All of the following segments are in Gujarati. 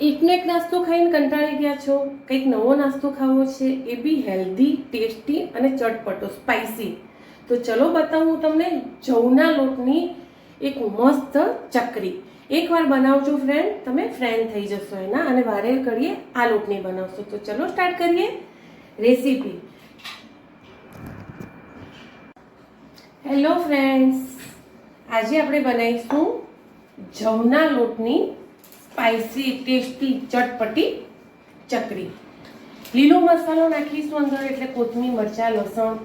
એકનો એક નાસ્તો ખાઈને કંટાળી ગયા છો? કંઈક નવો નાસ્તો ખાવો છે? એ બી હેલ્ધી, ટેસ્ટી અને ચટપટો સ્પાઇસી તો ચલો બતાવું તમને જવના લોટની એક મસ્ત ચકરી. એકવાર બનાવજો ફ્રેન્ડ તમે ફ્રેન્ડ થઈ જશો એના અને વારે કરીએ આ લોટની બનાવશો. તો ચલો સ્ટાર્ટ કરીએ. રેસીપી હેલો ફ્રેન્ડ્સ આજે આપણે બનાવીશું જવના લોટની સ્પાઇસી ટેસ્ટી, ચટપટી ચકરી. લીલો મસાલો નાખીશું અંદર એટલે કોથમીર, મરચાં, લસણ,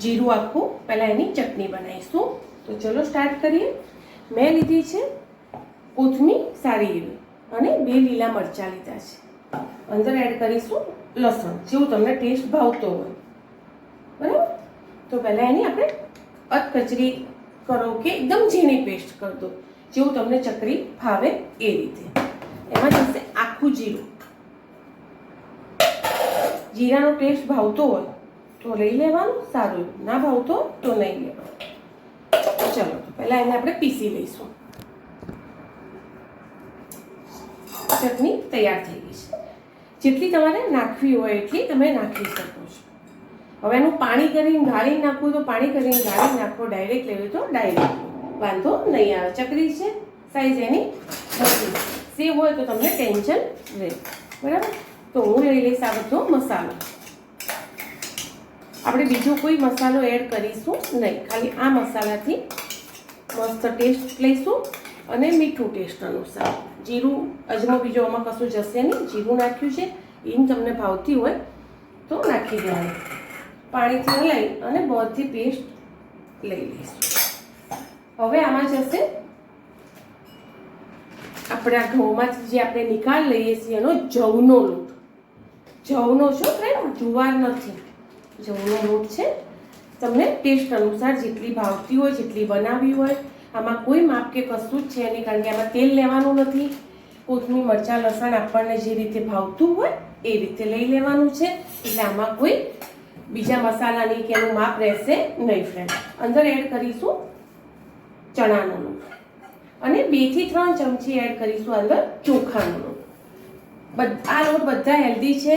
જીરું આખું પહેલાં એની ચટણી બનાવીશું. તો ચલો સ્ટાર્ટ કરીએ. મેં લીધી છે કોથમીર, સારી એવી. અને બે લીલા મરચાં લીધા છે. અંદર એડ કરીશું લસણ, જેવું તમને ટેસ્ટ ભાવતો હોય. બરાબર? તો પહેલાં એની આપણે અધકચરી કરો કે એકદમ ઝીણી પેસ્ટ કરી દો. જેવું તમને ચકરી ફાવે એ રીતે. એમાં જશે આખું જીરું. જીરાનો ટેસ્ટ ભાવતો હોય તો લઈ લેવાનું, સારું ના ભાવતો તો નહીં લેવાનું. ચલો, તો પહેલાં એને આપણે પીસી લઈશું. ચટણી તૈયાર થઈ ગઈ છે. જેટલી તમારે નાખવી હોય એટલી તમે નાખી શકો છો. હવે એનું પાણી કરીને ગાળી નાખવું તો પાણી કરીને ગાળી નાખો ડાયરેક્ટ લેવું તો ડાયરેક્ટ વાંધો નહીં આવે. ચકરી છે સાઈઝ એની મોટી સેવ હોય તો તમને ટેન્શન રહે બરાબર? તો હું લઈ લઈશ આ બધો મસાલો. આપણે બીજો કોઈ મસાલો એડ કરીશું નહીં. ખાલી આ મસાલાથી મસ્ત ટેસ્ટ લઈશું અને મીઠું ટેસ્ટ અનુસાર. જીરું, અજમો બીજો આમાં કશું જશે નહીં. જીરું નાખ્યું છે ઈન તમને ભાવતી હોય તો નાખી દેવાનું. પાણીથી લઈ અને બધી પેસ્ટ લઈ લઈશું. હવે આમાં જશે. આપણે ઘઉંમાંથી જે આપણે નિકાલ લઈએ છીએ એનો જવનો લોટ. જવનો છો ફ્રેન્ડ જુવાર નથી. જવનો લોટ છે. તમને ટેસ્ટ અનુસાર જેટલી ભાવતી હોય, જેટલી બનાવી હોય, આમાં કોઈ માપ કે કશું જ છે નહીં, કારણ કે આમાં તેલ લેવાનું નથી. કોથમીર, મરચાં, લસણ આપણને જે રીતે ભાવતું હોય, એ રીતે લઈ લેવાનું છે. એટલે આમાં કોઈ બીજા મસાલાની કે એનું માપ રહેશે નહીં ફ્રેન્ડ અંદર એડ કરીશું. ચણાનો લોટ. અને બેથી ત્રણ ચમચી એડ કરીશું અંદર ચોખાનું લોટ. આ લોટ બધા હેલ્ધી છે,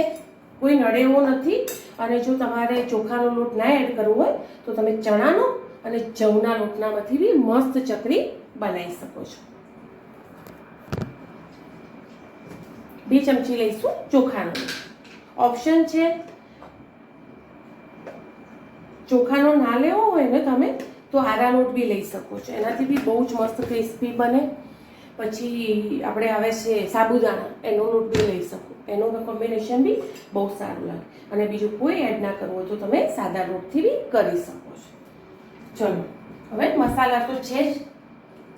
કોઈ નડે એવો નથી. અને જો તમારે ચોખાનો લોટ ના એડ કરવો હોય, તો તમે ચણાનો અને જવના લોટનામાંથી બી મસ્ત ચકરી બનાવી શકો છો. બે ચમચી લઈશું ચોખાનો ઓપ્શન છે, ચોખાનો ના લેવો હોય ને તમે તો હારા લોટ બી લઈ શકો છો. એનાથી બી બહુ જ મસ્ત ક્રિસ્પી બને. પછી આપણે આવે છે સાબુદાણા, એનો લોટ બી લઈ શકો. એનું કોમ્બિનેશન બી બહુ સારું લાગે. અને બીજું કોઈ એડ ના કરવું હોય તો તમે સાદા લોટથી બી કરી શકો છો. ચલો, હવે મસાલા તો છે જ.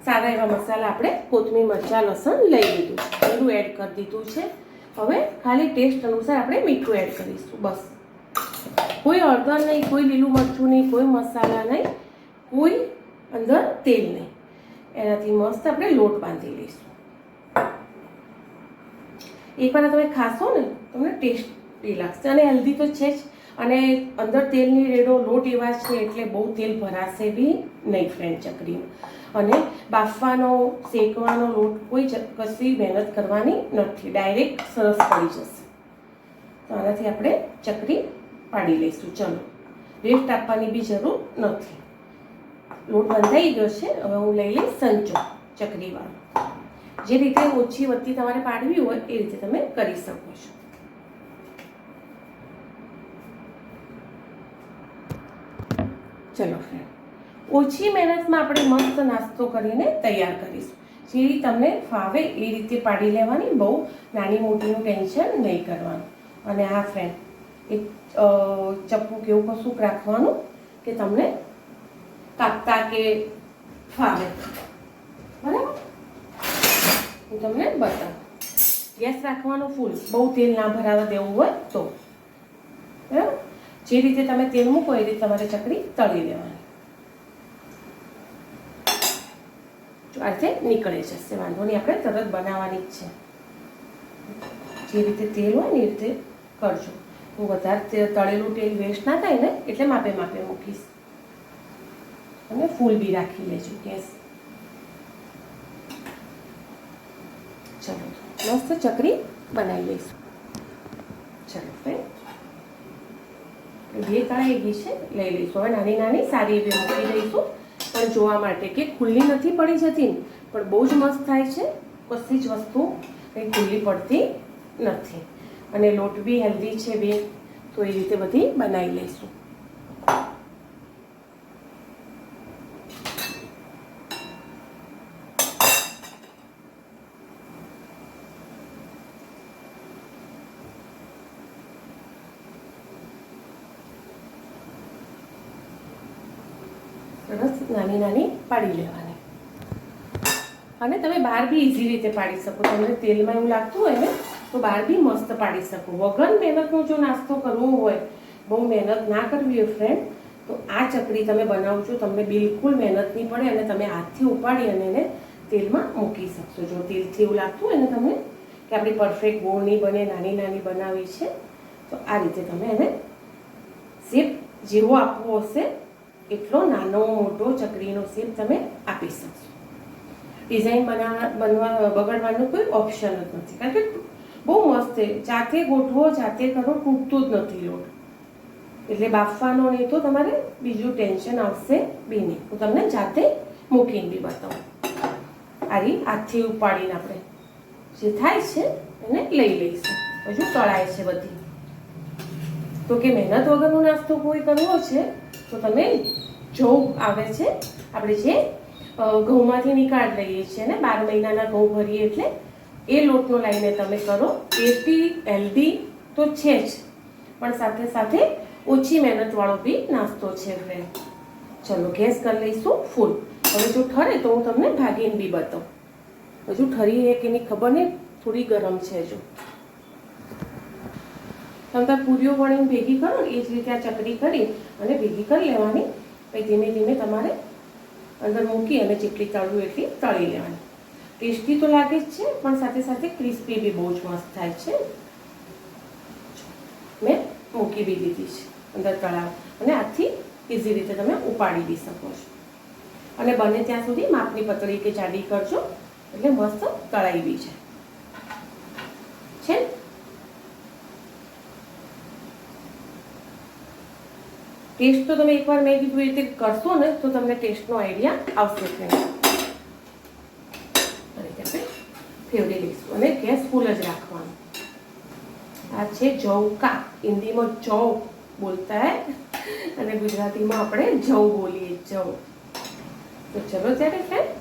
સારા એવા મસાલા આપણે કોથમીર, મરચાં, લસણ લઈ લીધું બધું એડ કરી દીધું છે. હવે ખાલી ટેસ્ટ અનુસાર આપણે મીઠું એડ કરીશું. બસ. કોઈ હળદર નહીં, કોઈ લીલું મરચું નહીં, કોઈ મસાલા નહીં. કોઈ અંદર તેલ નહીં. એનાથી મસ્ત આપણે લોટ બાંધી લઈશું. એકવાર તમે ખાશો ને, તમને ટેસ્ટી લાગશે. અને હેલ્ધી તો છે જ. અને અંદર તેલની રેડો લોટ એવા છે એટલે બહુ તેલ ભરાશે બી નહીં ફ્રેન્ડ ચકરીમાં અને બાફવાનો, શેકવાનો લોટ કોઈ કશી મહેનત કરવાની નથી. ડાયરેક્ટ સરસ પડી જશે. તો આનાથી આપણે ચકરી પાડી લઈશું. ચલો રેસ્ટ આપવાની બી જરૂર નથી. લોટ બંધાઈ ગયો છે હવે હું લઈ લઈશ સંચો ચકરીવાળો. જે રીતે ઓછી વધતી તમારે પાડવી હોય એ રીતે તમે કરી શકો છો. ચલો ફ્રેન્ડ ઓછી મહેનતમાં આપણે મસ્ત નાસ્તો કરીને તૈયાર કરીશું. જે તમને ફાવે એ રીતે પાડી લેવાની, બહુ નાની મોટીનું ટેન્શન નહીં કરવાનું. અને હા ફ્રેન્ડ એક ચપ્પુ કેવું કશું રાખવાનું કે તમને કાપતા કે ફાવે. બરાબર? હું તમને બતાવું. ગેસ રાખવાનો ફૂલ. બહુ તેલ ના ભરાવા દેવું હોય તો. બરાબર? જે રીતે તમે તેલ મૂકો એ રીતે તમારે ચકરી તળી લેવાની. આ રીતે નીકળે જશે. વાંધો નહીં, આપણે તરત બનાવવાની જ છે. જે રીતે તેલ હોય ને એ રીતે કરજો. હું વધારે તળેલું તેલ વેસ્ટ ના થાય ને, એટલે માપે માપે મૂકીશ. અને ફૂલ બી રાખી લેજો ગેસ ચલો મસ્ત ચકરી બનાવી લઈશું ચલો ફ્રેન્ડ બે તળાઈ ગઈ છે લઈ લઈશું હવે નાની નાની સારી એવી મૂકી દઈશું પણ જોવા માટે કે ખુલ્લી નથી પડી જતી પણ બહુ જ મસ્ત થાય છે કશી જ વસ્તુ કંઈ ખુલ્લી પડતી નથી અને લોટ બી હેલ્ધી છે બે તો એ રીતે બધી બનાવી લઈશું સરસ નાની નાની પાડી લેવાની. અને તમે બહાર બી ઇઝી રીતે પાડી શકો. તમને તેલમાં એવું લાગતું હોય ને, તો બહાર બી મસ્ત પાડી શકો. વગર મહેનતનો જો નાસ્તો કરવો હોય, બહુ મહેનત ના કરવી હોય ફ્રેન્ડ તો આ ચકરી તમે બનાવજો. તમને બિલકુલ મહેનત નહીં પડે અને તમે હાથથી ઉપાડી અને એને તેલમાં મૂકી શકશો. જો તેલથી એવું લાગતું હોય ને તમને કે આપણી પરફેક્ટ ગોળ નહીં બને, નાની નાની બનાવી છે, તો આ રીતે તમે એને શેપ જેવો આપવો હશે. એટલો નાનો મોટો ચકરીનો શેપ તમે આપી શકશો. ડિઝાઇન બનાવવા, બનવા, બગડવાનું કોઈ ઓપ્શન જ નથી. કારણ કે બહુ મસ્ત છે. જાતે ગોઠવો, જાતે કરો, તૂટતું જ નથી લોટ. એટલે બાફવાનો નહીં તો તમારે બીજું ટેન્શન આવશે બી નહીં. હું તમને જાતે મૂકીને બી બતાવું. આરી હાથથી ઉપાડીને આપણે. જે થાય છે એને લઈ લઈશું. હજુ તળાય છે બધી. તો કે મહેનત વગરનો નાસ્તો કોઈ કરવો છે? તો તમે જોબ આવે છે. આપણે જે ઘઉંમાંથી નીકાળ લઈએ છીએ ને, બાર મહિનાના ઘઉં ભરીએ એટલે એ લોટનો લાવીને તમે કરો. ટેસ્ટી હેલ્ધી તો છે જ. પણ સાથે સાથે ઓછી મહેનતવાળો બી નાસ્તો છે ફ્રેન્ડ ચલો ગેસ કરી લઈશું ફૂલ હવે જો ઠરે તો હું તમને ભાગીને બી બતાવું. હજુ ઠરી છે કે નહીં ખબર નહીં? થોડી ગરમ છે હજુ. તમે તાર પૂરીઓ વણીને ભેગી કરો એ જ રીતે આ ચકરી કરી અને ભેગી કરી લેવાની. પછી ધીમે ધીમે તમારે અંદર મૂકી અને જેટલી તળવું એટલી તળી લેવાની. ટેસ્ટી તો લાગે જ છે, પણ સાથે સાથે ક્રિસ્પી બી બહુ જ મસ્ત થાય છે. મેં મૂકી બી દીધી છે અંદર તળાવ. અને આથી ઇઝી રીતે તમે ઉપાડી બી શકો છો. અને બને ત્યાં સુધી માપની પતળી કે જાડી કરજો, એટલે મસ્ત તળાઈ બી છે છે ને? ટેસ્ટ તો તમે એકવાર મેં કીધું એ રીતે કરશો ને, તો તમને ટેસ્ટનો આઈડિયા આવશે જ ફેવરી લઈશું અને ગેસ ફૂલ જ રાખવાનો. આ છે જૌકા. હિન્દીમાં ચૌ બોલતા હે. અને ગુજરાતીમાં આપણે જવ બોલીએ જવ તો ચલો ત્યારે ફ્રેન્ડ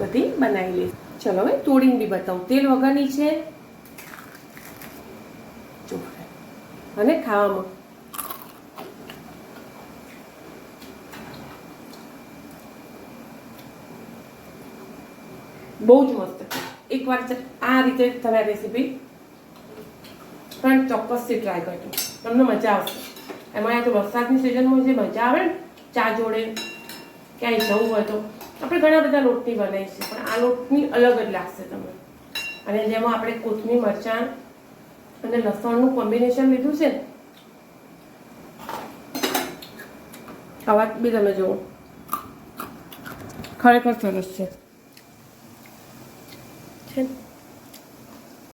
બધી બનાવી લઈશ ચલો હવે તોડીને બી બતાવું. તેલ વગરની છે. અને ખાવામાં. બહુ જ મસ્ત. એકવાર આ રીતે તમે રેસીપી પણ ચોક્કસથી ટ્રાય કરજો. તમને મજા આવશે. એમાં તો વરસાદની સિઝનમાં જે મજા આવે ને. ચા જોડે, ક્યાંય જવું હોય તો. આપણે ઘણા બધા લોટની બનાવી છે પણ આ લોટની અલગ જ લાગશે તમને. અને જેમાં આપણે કોથમીર, મરચાં અને લસણનું કોમ્બિનેશન લીધું છે અવાજ બી તમે જુઓ. ખરેખર સરસ છે. છે ને?